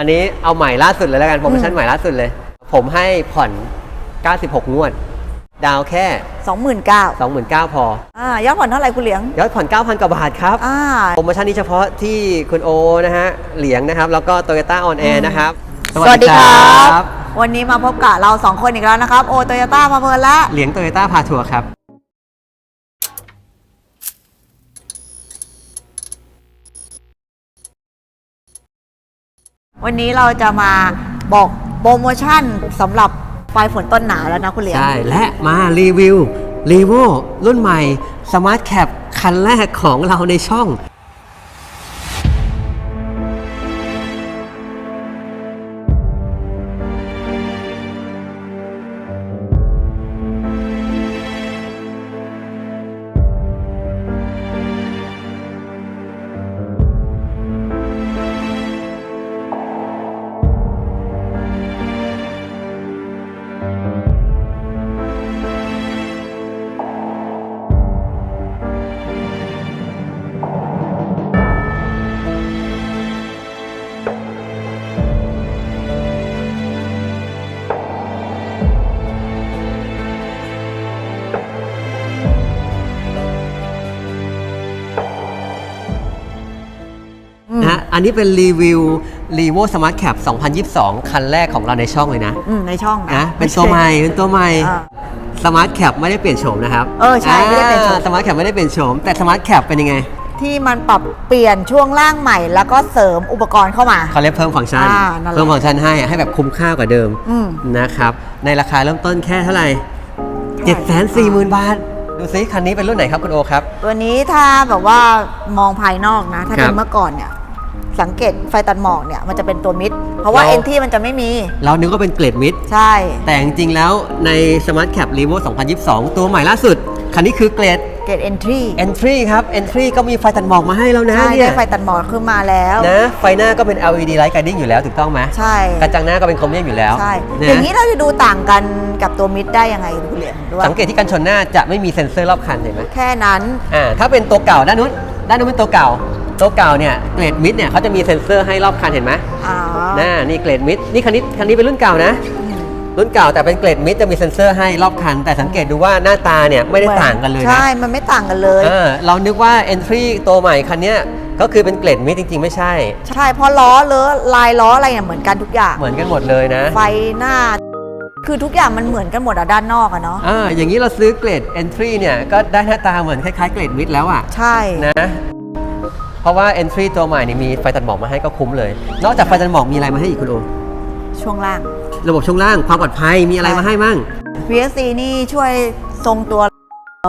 อันนี้เอาใหม่ล่าสุดเลยแล้วกันโปรโมชั่นใหม่ล่าสุดเลย ผมให้ผ่อน 96 งวด ดาวแค่ 29,000 29,000พออ่ายอดผ่อนเท่าไหร่คุณเหลียงยอดผ่อน 9,000กว่าบาทครับ อ่า โปรโมชั่นนี้เฉพาะที่คุณโอนะฮะ เหลียงนะครับ แล้วก็ Toyota On Air นะครับ สวัสดีครับ วันนี้มาพบกับเราสองคนอีกแล้วนะครับ โอโตโยต้ามาเพลินละ เหลียง Toyota พาทัวร์ครับ วันนี้เราจะมาบอกโปรโมชั่นสำหรับปลายฝนต้นหนาวแล้วนะคุณเหลียง ใช่ และมารีวิวรีโวรุ่นใหม่สมาร์ทแคปคันแรกของเราในช่อง อันนี้เป็นรีวิว r e v o Smart Cap 2022 คันแรกของเราในช่องเลยนะอืมในช่องนะเป็นตัวใหม่เป็นตัวใหม่อ่า Smart Cap ไม่ได้เปลี่ยนโฉมนะครับ เออใช่ไม่ได้เปลี่ยนโฉมสมาร์ทแคปไม่ได้เปลี่ยนโฉมแต่ Smart Cap เป็นยังไง ที่มันปรับเปลี่ยนช่วงล่างใหม่ แล้วก็เสริมอุปกรณ์เข้ามาเขาเรียกเพิ่มฟังก์ชันอ่านั่นแหละเพิ่มฟังก์ชันให้ให้แบบคุ้มค่ากว่าเดิมอืมนะครับในราคาเริ่มต้นแค่เท่าไหร่7 4 0 0 0 0บาทดูซิคันนี้เป็นรุ่นไหนครับคุณโอครับ ตัวนี้ถ้าแบบว่ามองภายนอกนะ ถ้าครัเป็นบเมื่อก่อนเนี่ย สังเกตไฟตัดหมอกเนี่ยมันจะเป็นตัวมิด เพราะว่าเราเอ็นที่มันจะไม่มี เรานึกว่าเป็นเกรดมิด ใช่ แต่จริงๆแล้วใน Smart Cap r e v o 2022 ตัวใหม่ล่าสุด คันนี้คือเกรดเกตเอนทรี Entry ครับ Entry ก็มีไฟตัดหมอกมาให้แล้วนะใช่เนี่ได้ยไฟตัดหมอกขึ้นมาแล้วนะไฟหน้าก็เป็น LED Light Guiding อยู่แล้วถูกต้องไหมใช่กระจังหน้าก็เป็นโครเมียมอยู่แล้วใช่นะอย่างนี้เราจะดูต่างกันกับตัวมิดได้ยังไงคุณเหลียงด้วยสังเกตที่กันชนหน้าจะไม่มีเซ็นเซอร์รอบคันเห็นไหมแค่นั้นอ่าถ้าเป็นตัวเก่าด้านนู้นด้านนู้นเป็นตัวเก่า ตัวเก่าเนี่ยเกรดมิดเนี่ยเขาจะมีเซ็นเซอร์ให้รอบคันเห็นไหมอ๋อน่านี่เกรดมิดนี่คันนี้คันนี้เป็นรุ่นเก่านะ รุ่นเก่าแต่เป็นเกรดมิดจะมีเซ็นเซอร์ให้รอบคัน แต่สังเกตดูว่าหน้าตาเนี่ยไม่ได้ต่างกันเลยนะใช่ มันไม่ต่างกันเลยเออเรานึกว่า Entry ตัวใหม่คันเนี้ยก็คือเป็นเกรดมิดจริง ๆ ไม่ใช่ ใช่เพราะล้อเลอะลายล้ออะไรเนี่ยเหมือนกันทุกอย่าง เหมือนกันหมดเลยนะไฟหน้า คือทุกอย่างมันเหมือนกันหมดอะด้านนอกอะเนาะอ่าอย่างนี้เราซื้อเกรด Entry เนี่ยก็ได้หน้าตาเหมือนคล้ายๆเกรดมิดแล้วอะใช่นะ เพราะว่า Entry ตัวใหม่นี่มีไฟตัดหมอกมาให้ก็คุ้มเลย นอกจากไฟตัดหมอกมีอะไรมาให้อีกคุณโอช่วงล่าง ระบบช่วงล่างความปลอดภัยมีอะไรมาให้มั่ง VSC นี่ช่วยทรงตัว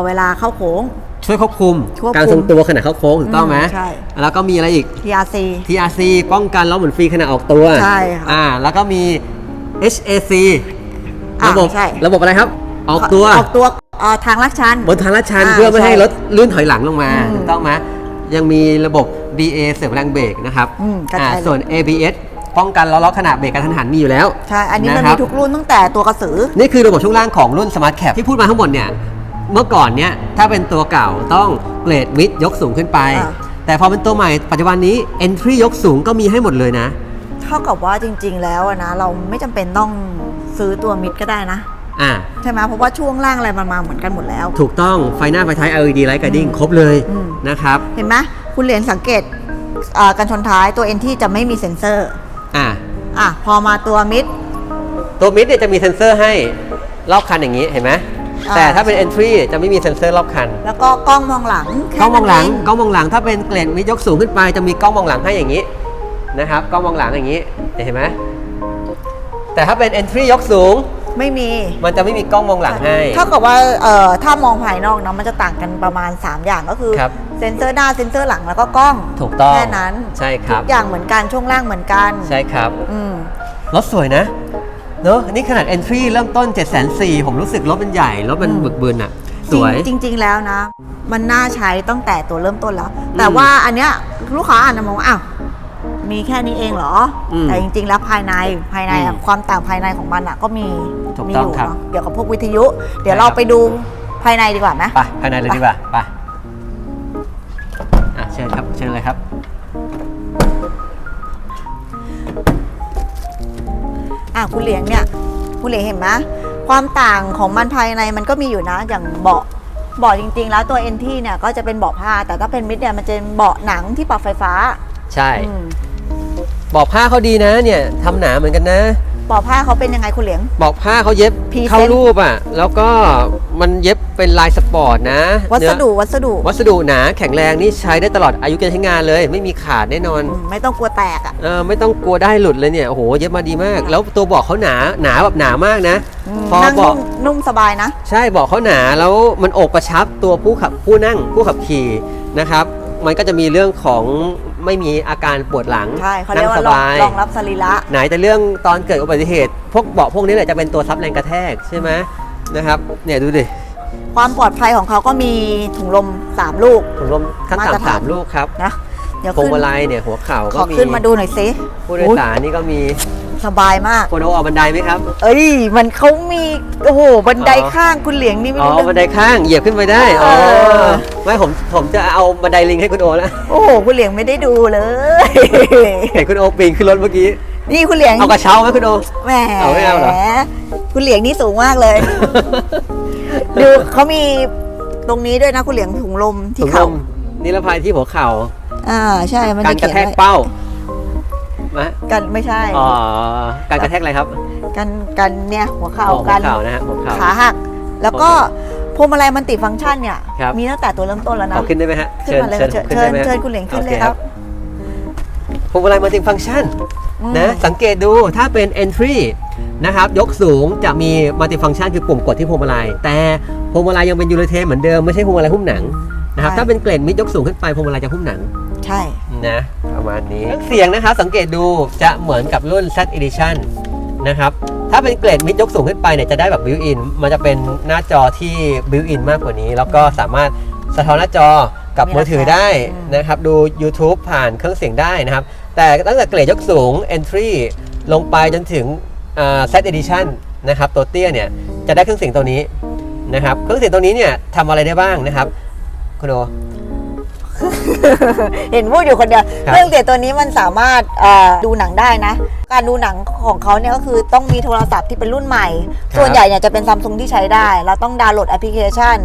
เวลาเข้าโค้ง ช่วยควบคุม ควบคุมการทรงตัวขณะเข้าโค้งถูกต้องไหมอืมใช่ แล้วก็มีอะไรอีก TRC TRC ป้องกันล้อหมุนฟรีขณะออกตัวใช่ค่ะอ่าแล้วก็มี HAC อ่าระบบใช่ ระบบอะไรครับ ออกตัว ออกตัวเอ่อทางลัดชัน บนทางลาดชันอ่าเพื่อไม่ให้ใช่รถลื่นถอยหลังลงมาอืม ถูกต้องไหม ยังมีระบบ BA เสริมแรงเบรกนะครับอืมกระจายอ่าส่วน ABS ป้องกันล้อล็อกขณะเบรกกระทันหันมีอยู่แล้วใช่ อันนี้มันนะครัมีบทุกรุ่นตั้งแต่ตัวกระสือ นี่คือระบบช่วงล่างของรุ่น Smart Cap ที่พูดมาทั้งหมดเนี่ย เมื่อก่อนเนี่ย ถ้าเป็นตัวเก่าต้องเกรดมิดยกสูงขึ้นไป อ่า แต่พอเป็นตัวใหม่ปัจจุบันนี้ Entry ยกสูงก็มีให้หมดเลยนะ เท่ากับว่าจริง ๆ แล้วอะนะ เราไม่จำเป็นต้องซื้อตัวมิดก็ได้นะ อ่า ใช่ไหมเพราะว่าช่วงล่างอะไรมันมาเหมือนกันหมดแล้ว ถูกต้องไฟหน้าไฟท้าย LED Light Guiding ครบเลยอืม นะครับ เห็นไหมคุณเหรียญสังเกตอ่ากันชนท้ายตัวเอ็นที่จะไม่มีเซ็นเซอร์อ่า อะพอมาตัวมิด ตัวมิดเนี่ยจะมีเซ็นเซอร์ให้รอบคันอย่างนี้เห็นไหมอ่า แต่ถ้าเป็น Entry จะไม่มีเซ็นเซอร์รอบคันแล้วก็กล้องมองหลังแค่กล้องมองหลังนั้นเกล้องมองหลังถ้าเป็นเกรดมิดยกสูงขึ้นไปจะมีกล้องมองหลังให้อย่างนี้นะครับกล้องมองหลังอย่างนี้เห็นไหมแต่ถ้าเป็น Entry ยกสูง ไม่มีมันจะไม่มีกล้องมองหลังให้ เท่ากับว่าเอ่อถ้ามองภายนอกเนาะมันจะต่างกันประมาณ 3 อย่างก็คือครับเซ็นเซอร์หน้าเซ็นเซอร์หลังแล้วก็กล้องถูกต้อง แค่นั้นใช่ครับทุกอย่างเหมือนกันช่วงล่างเหมือนกันใช่ครับ อืม รถสวยนะเนอะนี่ขนาด Entry เริ่มต้น 7 4 0 0 0ผมรู้สึกรถมันใหญ่ รถมันอืม บึกบึนอะสวย จริงจริง ๆ แล้วนะ มันน่าใช้ตั้งแต่ตัวเริ่มต้นแล้ว แต่ว่าอันเนี้ยลูกค้าอาจจะมองว่าอ้าว มีแค่นี้เองเหรออมแต่จริง ๆ แล้วภายในภายในอะอืมความต่างภายในของมันอะก็มีถูกมีต้องอยู่ครับเนาะเกี่ยวกับพวกวิทยุ เดี๋ยวใช่เราครับ ไปดูภายในดีกว่าไหมไปภายในเลยดีกว่าไปอะเชิญครับเชิญเลยครับ อะคุณเหลียงเนี่ยคุณเหลียงเห็นไหมความต่างของมันภายในมันก็มีอยู่นะอย่างเบาะเบาะจริง ๆ แล้วตัวเอ็นที่เนี่ยก็จะเป็นเบาะผ้าแต่ถ้าเป็นมิดเนี่ยมันจะเป็นเบาะหนังที่ปรับไฟฟ้าใช่ อืม บอกผ้าเขาดีนะเนี่ยทำหนาเหมือนกันนะเบาะผ้าเขาเป็นยังไงคุณเหลียง บอกผ้าเขาเย็บพรีเซนต์ เข้ารูปอะ แล้วก็มันเย็บเป็นลายสปอร์ตนะวัสดุเนื้อวัสดุวัสดุหนาแข็งแรงนี่ใช้ได้ตลอดอายุการใช้งานเลย ไม่มีขาดแน่นอนอืมไม่ต้องกลัวแตกอะ เออไม่ต้องกลัวได้หลุดเลยเนี่ยโอ้โหเย็บมาดีมาก แล้วตัวเบอกเขาหนาหนาแบบหนามากนะมพอนั่งเบาะ นุ่มนุ่มสบายนะ ใช่เบอกเขาหนาแล้วมันอกประชับตัวผู้ขับผู้นั่งผู้ขับขี่นะครับ มันก็จะมีเรื่องของ ไม่มีอาการปวดหลังใช่เขาเรียกนั่งว่าสรองบาย รองรับสรีระ ไหนแต่เรื่องตอนเกิดอุบัติเหตุ พวกเบาะพวกนี้แหละจะเป็นตัวซับแรงกระแทกใช่ไหมนะครับเนี่ยดูดิความปลอดภัยของเขาก็มีถุงลม 3 ลูก ถุงลมขั้นมาตรต่ำฐานสามลูกครับนะ เดี๋ยวพวงขึ้นมาลัยเนี่ยหัวเข่าขก็อมีขึ้นมาดูหน่อยสิผู้โดยสารนี่ก็มี สบายมาก คนเอาออกบันไดไหมครับเอ้ย มันเขามีโอ้โหบันไดอ๋อข้างคุณเหลียงนี่ไม่อ๋อรู้บันเรื่องไดข้างเหยียบขึ้นไปได้อ๋อเออไม่ผมผมจะเอาบันไดลิงให้คุณโอแล้วโอ้โหคุณเหลียงไม่ได้ดูเลย เห็นคุณโอปีนขึ้นรถเมื่อกี้นี่คุณเหลียงเอากระเช้าไหมคุณโอแหมเอาไม่เอาเหรอคุณเหลียงนี่สูงมากเลยดูเขามีตรงนี้ด้วยนะคุณเหลียงถุงลมที่ถุงลเข่ามนิรภัยที่หัวเข่าอ่าใช่มันการจะกระเขียนแทกไว้เป้า มากันไม่ใช่ อ๋อการกระแทกอะไรครับ กันกันเนี่ยหัวเข่าอ๋อหักัวนเข่านะฮะหัวเข่า ขาหัก แล้วก็พวงมาลัยมันติฟังก์ชันเนี่ย ครับ มีตั้งแต่ตัวเริ่มต้นแล้วนะ เอาขึ้นได้ไหมฮะขึ้นมาเลยเชิญขึ้นเชิได้ญไหมฮะเชิญคุณเหลียงขึ้นโอเลยครับ พวงมาลัยมัลติฟังก์ชันอืมนะ สังเกตดูถ้าเป็น entry นะครับ ยกสูงจะมีมัลติฟังก์ชันคือปุ่มกดที่พวงมาลัย แต่พวงมาลัยยังเป็นยูเรเทนเหมือนเดิม ไม่ใช่พวงมาลัยหุ้มหนังนะครับถ้าเป็นเกรดมิดยกสูงขึ้นไปพวงมาลัยจะหุ้มหนังใช่ นะ ประมาณนี้เสียงนะครับสังเกตดูจะเหมือนกับรุ่น Z Edition นะครับถ้าเป็นเกรดมิดยกสูงขึ้นไปเนี่ยจะได้แบบ built in มันจะเป็นหน้าจอที่ built in มากกว่านี้ แล้วก็สามารถสะท้อนหน้าจอกับมือถือได้นะครับ ดู YouTube ผ่านเครื่องเสียงได้นะครับ แต่ตั้งแต่เกรดยกสูง entry ลงไปจนถึงอ่า Z Edition นะครับ ตัวเตี้ยเนี่ย จะได้เครื่องเสียงตัวนี้นะครับ เครื่องเสียงตัวนี้เนี่ยทำอะไรได้บ้างนะครับคุณโอ เห็นพูดอยู่คนเดียวครับเครื่องเสียงตัวนี้มันสามารถเอ่อดูหนังได้นะ การดูหนังของเขาเนี่ยก็คือต้องมีโทรศัพท์ที่เป็นรุ่นใหม่ ส่วนใหญ่เนี่ยจะเป็นซัมซุงที่ใช้ได้ เราต้องดาวน์โหลดแอปพลิเคชัน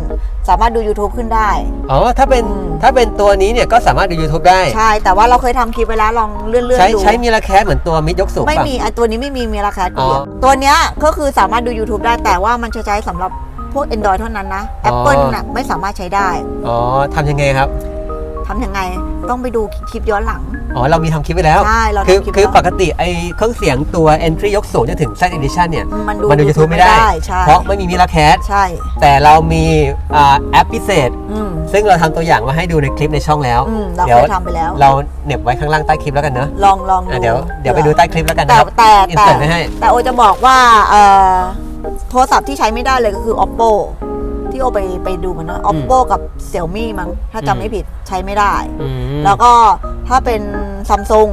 สามารถดู YouTube ขึ้นได้ อ๋อ ถ้าเป็นอืมถ้าเป็นตัวนี้เนี่ยก็สามารถดู YouTube ได้ ใช่ แต่ว่าเราเคยทำคลิปไว้แล้วลองเลื่อนๆใช้ดูใช้มีราแคสเหมือนตัวมิดยกสูงไม่ป่ะมีอะตัวนี้ไม่มีมีราคาอ๋อตัวเนี้ยก็คือสามารถดู YouTube ได้แต่ว่ามันจะใช้สำหรับพวก Android เท่านั้นนะ Apple น่ะไม่สามารถใช้ได้ อ๋อทำยังไงครับ ทำยังไงต้องไปดูคลิปย้อนหลัง อ๋อ เรามีทำคลิปไว้แล้ว ใช่เราคือทำคลิปคือแล้วปกติไอ้เครื่องเสียงตัว entry ยกสูงจนถึง Z edition เนี่ย มันดูมันดู YouTube ไม่ได้ ใช่เพราะไม่มีมิราแคสใช่แต่เรามีอ่าแอปพิเศษ อืมซึ่งเราทำตัวอย่างมาให้ดูในคลิปในช่องแล้ว อืมเราเดี๋ยวเคยทำไปแล้ว เราเหน็บไว้ข้างล่างใต้คลิปแล้วกันเนอะลองลองอะดูเดี๋ยวเดี๋ยวไปดูใต้คลิปแล้วกันนะแต่ครับ แต่อินแต่เสิร์ตไว้ให้ แต่โอจะบอกว่าเอ่อโทรศัพท์ที่ใช้ไม่ได้เลยก็คือ oppo ที่โอไปไปดูมันนะ oppo กับ xiaomi มั้งถ้าจำไม่ผิดใช้ไม่ได้ อืม แล้วก็ถ้าเป็นซัมซุง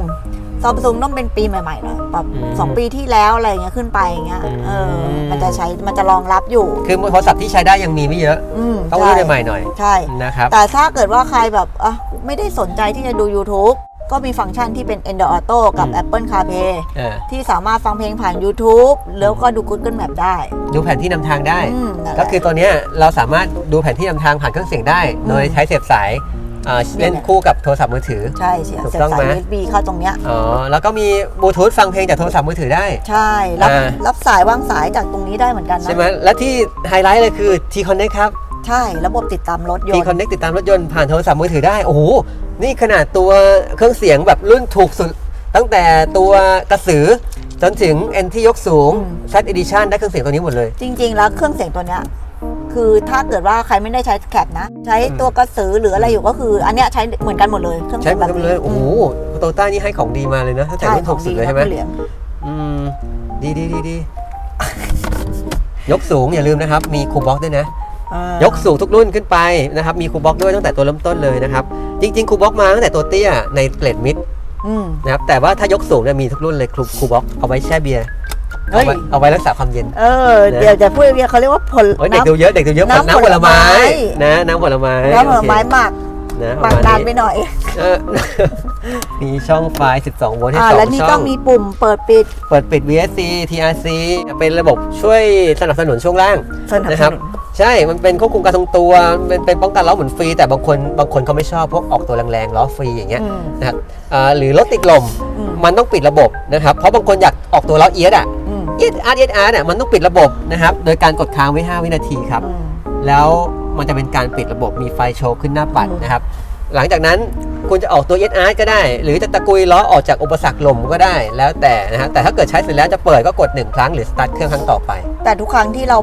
ซัมซุงต้องเป็นปีใหม่ๆหน่อยแบบอืมสองปีที่แล้วอะไรอย่างเงี้ยขึ้นไปอย่างเงี้ยอืม เออมันจะใช้มันจะรองรับอยู่ คือโทรศัพท์ที่ใช้ได้ยังมีไม่เยอะ อืมต้องใช่รุ่นใหม่ๆหน่อยใช่ นะครับ แต่ถ้าเกิดว่าใครแบบอะไม่ได้สนใจที่จะดู YouTube ก็มีฟังก์ชันที่เป็น Android Auto กับอืม Apple CarPlay เออที่สามารถฟังเพลงผ่าน YouTube แล้วก็ดู Google Map ได้ ดูแผนที่นำทางได้ อืมนั่นแหละ ก็คือตัวเนี้ยเราสามารถดูแผนที่นำทางผ่านเครื่องเสียงได้อืมโดยใช้เสียบสายอ่าเนี่ยเล่นคู่กับโทรศัพท์มือถือ ใช่เสียถูกเสียบต้องสาไหมย USB เข้าตรงเนี้ย อ๋อแล้วก็มีบลูทูธฟังเพลงจากโทรศัพท์มือถือได้ ใช่ รับอ่า รับสายวางสายจากตรงนี้ได้เหมือนกันนะ ใช่ไหมและที่ไฮไลท์เลยคือ T Connect ครับ ใช่ ระบบติดตามรถย T นต์ Connect ติดตามรถยนต์ผ่านโทรศัพท์มือถือได้ โอ้โห นี่ขนาดตัวเครื่องเสียงแบบรุ่นถูกสุด ตั้งแต่ตัวกระสือ จนถึง N ที่ยกสูง Z Edition ได้เครื่องเสียงตัวนี้หมดเลย จริง ๆ แล้วเครื่องเสียงตัวเนี้ยคือถ้าเกิดว่าใครไม่ได้ใช้แคปนะ ใช้ตัวกระสือหรืออะไรอยู่ก็คือ อันเนี้ยใช้เหมือนกันหมดเลยเครื่องใช้เสียงหมแบดบเลนี้ยโอ้โหโตต้านี่ให้ของดีมาเลยนะตั้งแต่ใช่รุ่นขถูองกสุดีดเลยครัใช่ไหมบเหลียงอืมดีดีดีดียกสูงอย่าลืมนะครับ มีคูบ็อกด้วยนะเออ ยกสูงทุกรุ่นขึ้นไปนะครับมีคูบ็อกด้วยตั้งแต่ตัวเริ่มต้นเลยนะครับจริงๆคูบ็อกมาตั้งแต่ตัวเตี้ยในเกรดมิดอืมนะครับแต่ว่าถ้ายกสูงเนี่ยมีทุกรุ่นเลยคูคูบ็อกเอาไว้แช่เบียร์เฮ้เอายไว้เอาไว้รักษาความเย็น เออ เดี๋ยวจะพูดเรียกเขาเรียกว่าผลโอ้ยเด็กน้ำดูเยอะเด็กดูเยอะน้ำน้ำผลไม้ผลไม้นะน้ำผลไม้น้ำผลไม้โอเคหมักนะหมักประนานณไปหน่อยเออมีช่องไฟ 12 โวลต์ให้อ่าสอแล้วงนี่ช่ก็องมีปุ่มเปิดปิด เปิดปิด VSC TRC เป็นระบบช่วยสนับสนุนช่วงล่างสนับสนุนนะครับ ใช่มันเป็นควบคุมการทรงตัวเป็นเป็นป้องกันล้อหมุนฟรี แต่บางคนบางคนเขาไม่ชอบพวกออกตัวแรงๆล้อฟรีอย่างเงี้ยอืมนะครับอ่าหรือรถติดลมอืม มันต้องปิดระบบนะครับเพราะบางคนอยากออกตัวล้อเอียดอะอืมเอียดอาร์เอียดอาร์เนี่ยมันต้องปิดระบบนะครับโดยการกดค้างไว้ 5 วินาทีครับ อืม แล้วมันจะเป็นการปิดระบบมีไฟโชว์ขึ้นหน้าปัดอืม นะครับ หลังจากนั้นคุณจะออกตัว SR ก็ได้ หรือจะตะกุยล้อออกจากอุปสรรคลมก็ได้แล้วแต่นะฮะแต่ถ้าเกิดใช้เสร็จแล้วจะเปิดก็กด 1 ครั้งหรือสตาร์ทเครื่องครั้งต่อไป แต่ทุกครั้งที่เรา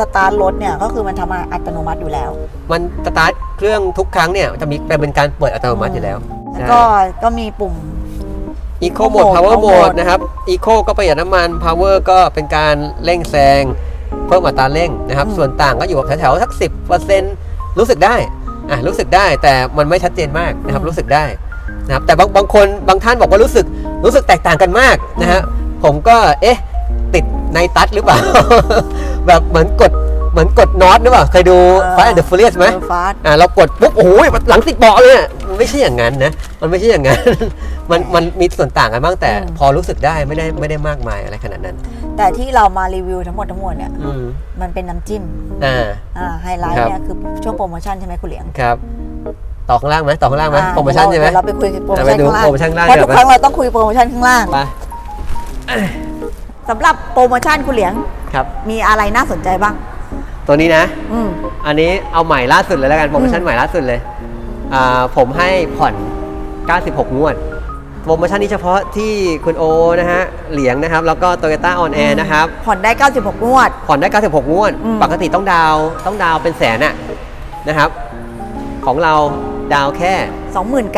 สตาร์ทรถเนี่ยก็คือมันทำอัตโนมัติอยู่แล้วมันสตาร์ทเครื่องทุกครั้งเนี่ยจะมีเป็นการเปิดอัตโนมัติอยู่แล้วแล้วก็ก็มีปุ่มอีโคโหมด Eco Mode power Power mode Mode นะครับอีโคก็ประหยัดน้ำมัน power ก็เป็นการเร่งแซง เพิ่มอัตราเร่งนะครับ อืม ส่วนต่างก็อยู่แถวๆสัก 10%รู้สึกได้อะรู้สึกได้แต่มันไม่ชัดเจนมากนะครับรู้สึกได้นะครับแต่บางบางคนบางท่านบอกว่ารู้สึกรู้สึกแตกต่างกันมากนะฮะผมก็เอ๊ะติดในตัดหรือเปล่า แบบเหมือนกดเหมือนกดน็อตหรือเปล่าเคยดู Fast and the Furious ไหมฟาสอ่าเรากดปุ๊บโอ้โหหลังติดเบาะเลยอะมันไม่ใช่อย่างนั้นนะ มันไม่ใช่อย่างนั้น มันมันมีส่วนต่างกันบ้างแต่อืมพอรู้สึกได้ไม่ได้ไม่ได้มากมายอะไรขนาดนั้น แต่ที่เรามารีวิวทั้งหมดทั้งมวลเนี่ยอืมมันเป็นน้ำจิ้มอ่าอ่าไฮไลท์ครับเนี่ยคือช่วงโปรโมชั่นใช่ไหมคุณเหลียงครับต่อข้างล่างไหมต่อข้างล่างไหมอ่าโปรโมชั่นใช่ไหมเดี๋ยวเราไปคุยโปรโมอะชั่นไปดูข้างล่างโปรโมชั่นข้างล่างเพราะเดี๋ทุยวกครั้งเราต้องคุยโปรโมชั่นข้างล่างไปสำหรับโปรโมชั่นคุณเหลียง ครับ มีอะไรน่าสนใจบ้าง ตัวนี้นะ อืม อันนี้เอาใหม่ล่าสุดเลยแล้วกันโปรโมชั่นอืมใหม่ล่าสุดเลยอ่าผมให้ผ่อน 96 งวด โปรโมชั่นนี้เฉพาะที่คุณโอนะฮะ เหลียงนะครับ แล้วก็ Toyota On Air นะครับ ผ่อนได้ 96 งวด ผ่อนได้ 96 งวด อืม ปกติต้องดาวน์ต้องดาวน์เป็นแสนอะนะครับ ของเรา ดาวน์แค่ 29,000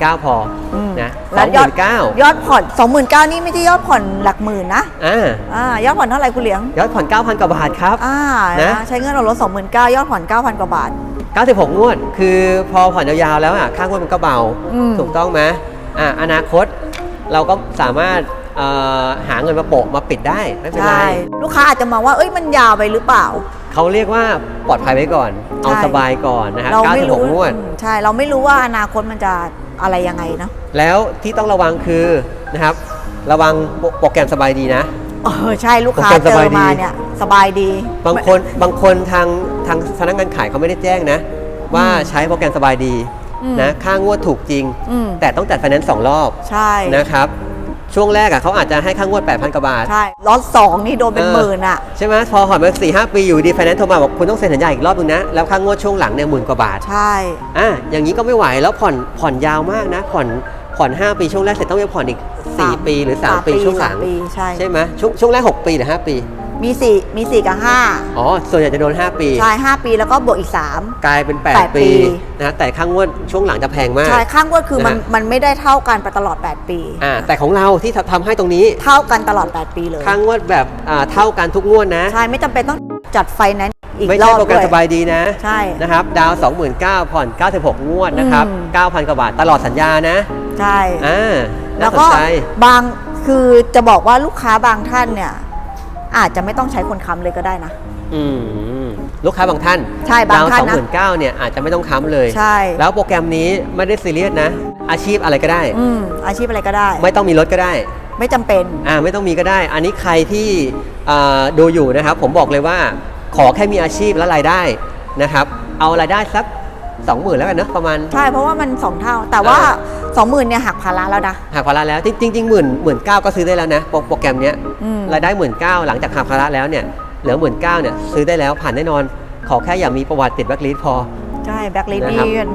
29,000พออมนะแล้วยอด 29,000 ยอดผ่อน29,000นี่ไม่ใช่ยอดผ่อนหลักหมื่นนะอ่าอ่ายอดผ่อนเท่าไหร่คุณเหลียงยอดผ่อน 9,000 กว่าบาทครับ อ่านะ นะใช้เงินออกรถ29,000ยอดผ่อน9,000กว่าบาท 96 งวด คือพอผ่อนยาวๆแล้วอะ ค่างวดมันก็เบา อืม ถูกต้องไหมอ่าอนาคตเราก็สามารถเอ่อหาเงินมาโปะมาปิดได้ ไม่เป็นไร ใช่ ลูกค้าอาจจะมองว่าเอ้ยมันยาวไปหรือเปล่า เขาเรียกว่าปลอดภัยไว้ก่อน เอาใช่ สบายก่อนนะครับเราไม่รู้96งวด อืมใช่ เราไม่รู้ว่าอนาคตมันจะอะไรยังไงเนาะแล้วที่ต้องระวังคือนะครับ ระวังโปโปรแกรมสบายดีนะ เออใช่ลูกค้าโอเคเจสบาอยดีมาเนี่ยสบายดี บางคนบางคนทางทางพนักงานขายเขาไม่ได้แจ้งนะ ว่าใช้โปรแกรมสบายดีอืม นะค่างวดถูกจริง อืมแต่ต้องจัดไฟแนนซ์สองรอบใช่ นะครับ ช่วงแรกอะเขาอาจจะให้ค่างวด 8,000 กว่าบาท ใช่ล็อตสองนี่โดนเป็นเออหมื่นอะ ใช่ไหมพอผ่อนมาสี่ห้าปีอยู่ดีไฟแนนซ์โทรมาบอกคุณต้องเซ็นสัญญาอีกรอบนึงนะ แล้วค่างวดช่วงหลังเนี่ยหมื่นกว่าบาทใช่อะอย่างนี้ก็ไม่ไหวแล้วผ่อนผ่อนยาวมากนะ ผ่อนผ่อน 5 ปีช่วงแรกเสร็จต้องไปผ่อนอีก 4 ปีหรือ 3 ปีช่วงหลังสามปีใช่ใช่ไหมช่วงช่วงแรก 6 ปีหรือ 5 ปี มีสี่มีสี่กับห้าอ๋อ ส่วนใหญ่จะโดน 5 ปี ใช่ห้าปีแล้วก็บวกอีกสาม กลายเป็น แปด8 ปีปี นะแต่ค่างวดช่วงหลังจะแพงมาก ใช่ข้างงวดคือมันนะฮะ มันไม่ได้เท่ากันไปตลอด 8 ปี อ่าแต่ของเราที่ทำให้ตรงนี้ เท่ากันตลอด 8 ปีเลยค่างวดแบบอ่าเท่ากันทุกงวดนะ ใช่ไม่จำเป็นต้องจัดไฟแนนซ์อีกไม่รใช่อบโปรแกรด้มวย สบายดีนะใช่นะครับ ดาว29,000ผ่อน 96 งวดนะครับ อืม 9,000 กว่าบาทตลอดสัญญานะใช่ อ่าแล้น่าวสนก็ใจ บางคือจะบอกว่าลูกค้าบางท่านเนี่ย อาจจะไม่ต้องใช้คนค้ำเลยก็ได้นะ อืมลูกค้าบางท่านใช่บางดาวท่านสองนะหมื่นเก้าเนี่ยอาจจะไม่ต้องค้ำเลย ใช่ แล้วโปรแกรมนี้ไม่ได้ซีเรียสนะ อาชีพอะไรก็ได้ อืมอาชีพอะไรก็ได้ ไม่ต้องมีรถก็ได้ ไม่จำเป็น อ่าไม่ต้องมีก็ได้ อันนี้ใครที่อ่าดูอยู่นะครับ ผมบอกเลยว่าขอแค่มีอาชีพและรายได้นะครับ เอารายได้สักสองหมื่นแล้วกันเนอะประมาณ ใช่เพราะว่ามันสองเท่า แต่ว่าอ่า สองหมื่นเนี่ยหักภาระแล้วนะ หักภาระแล้วจริงจริงหมื่นหมื่นเก้าก็ซื้อได้แล้วนะโปรโปรแกรมเนี้ยอืมรายได้หมื่นเก้าหลังจากหักภาระแล้วเนี่ยเหลือหมื่นเก้าเนี่ยซื้อได้แล้วผ่านแน่นอน ขอแค่อย่ามีประวัติติดแบล็คลิสต์พอ ใช่แบ็คลิสนะครับนี่เป็น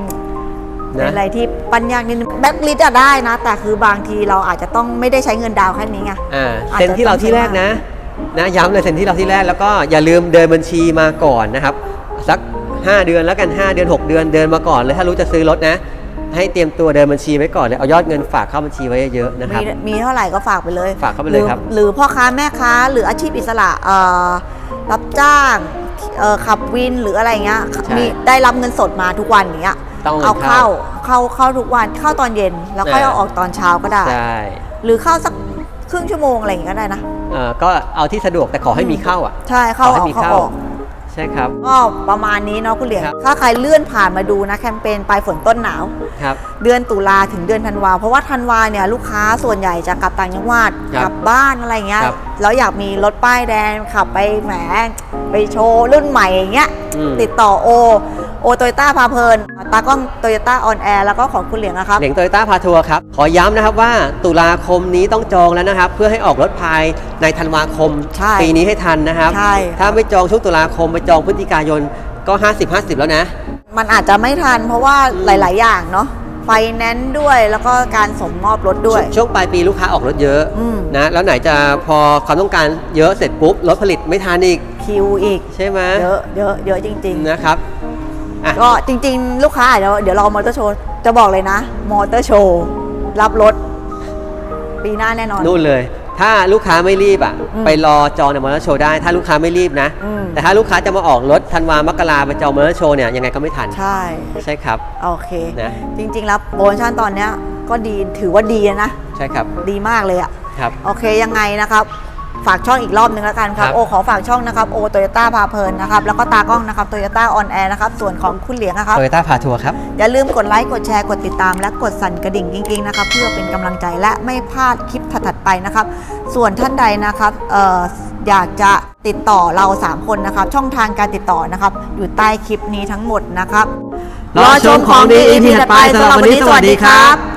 นะอะไรที่ปัญญากนิดนึงแบ็คลิสจะได้นะ แต่คือบางทีเราอาจจะต้องไม่ได้ใช้เงินดาวน์แค่นี้ไงอ่าอาจจะเซ็นที่เราที่แรกนะนะย้ำเลยเซ็นที่เราที่แรกแล้วก็อย่าลืมเดินบัญชีมาก่อนนะครับสัก 5 เดือนแล้วกัน 5 เดือน 6 เดือนเดินมาก่อนเลยถ้ารู้จะซื้อรถนะ ให้เตรียมตัวเดินบัญชีไว้ก่อนเลยเอายอดเงินฝากเข้าบัญชีไว้เยอะๆนะครับ มีมีเท่าไหร่ก็ฝากไปเลยฝากเข้าไปเลยครับหอหรือพ่อค้าแม่ค้า หรืออาชีพอิสระเอ่อรับจ้างเอ่อขับวินหรืออะไรเงี้ยใช่มีได้รับเงินสดมาทุกวันอย่างเงี้ยต้องเงินเอาเข้า เข้าเข้าเข้าทุกวันเข้าตอนเย็นแล้วค่อยเออเอาออกตอนเช้าก็ได้ ใช่หรือเข้าสักครึ่งชั่วโมงอะไรอย่างเงี้ยก็ได้นะ เอ่อก็เอาที่สะดวกแต่ขอให้มีเข้าอะ ใช่เข้าขออให้อกมีเข้าเข้าออก ใช่ครับ ก็ประมาณนี้เนาะคุณเหลียงครับ ถ้าใครเลื่อนผ่านมาดูนะแคมเปญปลายฝนต้นหนาว ครับ เดือนตุลาถึงเดือนธันวาเพราะว่าธันวาเนี่ยลูกค้าส่วนใหญ่จะกลับต่างจังหวัดครับกลับบ้านอะไรเงี้ยครับ แล้วอยากมีรถป้ายแดงขับไปแหมไปโชว์รุ่นใหม่อย่างเงี้ย อืม ติดต่อโอ โอโตโยต้าพาเพลินตากล้องโตโยต้าออนแอร์แล้วก็ของคุณเหลียงนะครับ เหลียงโตโยต้าพาทัวร์ครับ ขอย้ำนะครับว่าตุลาคมนี้ต้องจองแล้วนะครับ เพื่อให้ออกรถภายในธันวาคม ใช่ปีนี้ให้ทันนะครับ ใช่ ถ้าไม่จองช่วงตุลาคมไปจองพฤศจิกายนก็ 50-50 แล้วนะ มันอาจจะไม่ทันเพราะว่าอืมหลาย ๆ อย่างเนาะไฟแนนซ์ด้วยแล้วก็การส่งมอบรถด้วยชช่วงปลายปีลูกค้าออกรถเยอะอืม นะแล้วไหนจะพอความต้องการเยอะเสร็จปุ๊บรถผลิตไม่ทันอีกคิวอีก ใช่ไหมเยอะเยอะเยอะจริง ๆ นะครับ อะ ก็จริง ๆ ลูกค้าเดี๋ยวเดี๋ยวรอมอเตอร์โชว์จะบอกเลยนะ มอเตอร์โชว์รับรถ ปีหน้าแน่นอน นู่นเลย ถ้าลูกค้าไม่รีบอะ อืมไปรอจองในมอเตอร์โชว์ได้ ถ้าลูกค้าไม่รีบนะ อืม แต่ถ้าลูกค้าจะมาออกรถธันวามกราไปจองมอเตอร์โชว์เนี่ยยังไงก็ไม่ทัน ใช่ ใช่ครับ โอเค นะ จริง ๆ แล้วโปรโมชั่นตอนเนี้ยก็ดีถือว่าดีนะ ใช่ครับ ดีมากเลยอะ ครับ โอเคยังไงนะครับ ฝากช่องอีกรอบหนึ่งแล้วกันครับครับ โอขอฝากช่องนะครับ โอโตโยต้าพาเพลินนะครับ แล้วก็ตากล้องนะครับโตโยต้าออนแอร์นะครับ ส่วนของคุณเหลียงนะครับโตโยต้าพาทัวร์ครับ อย่าลืมกดไลค์ กดแชร์ กดติดตาม และกดสั่นกระดิ่งกิ๊งๆนะครับ เพื่อเป็นกำลังใจและไม่พลาดคลิปถัดๆไปนะครับ ส่วนท่านใดนะครับเอออยากจะติดต่อเรา 3 คนนะครับ ช่องทางการติดต่อนะครับ อยู่ใต้คลิปนี้ทั้งหมดนะครับ รอชมของดี EP ถัดไปสำหรับวันนี้สวัสดีครับ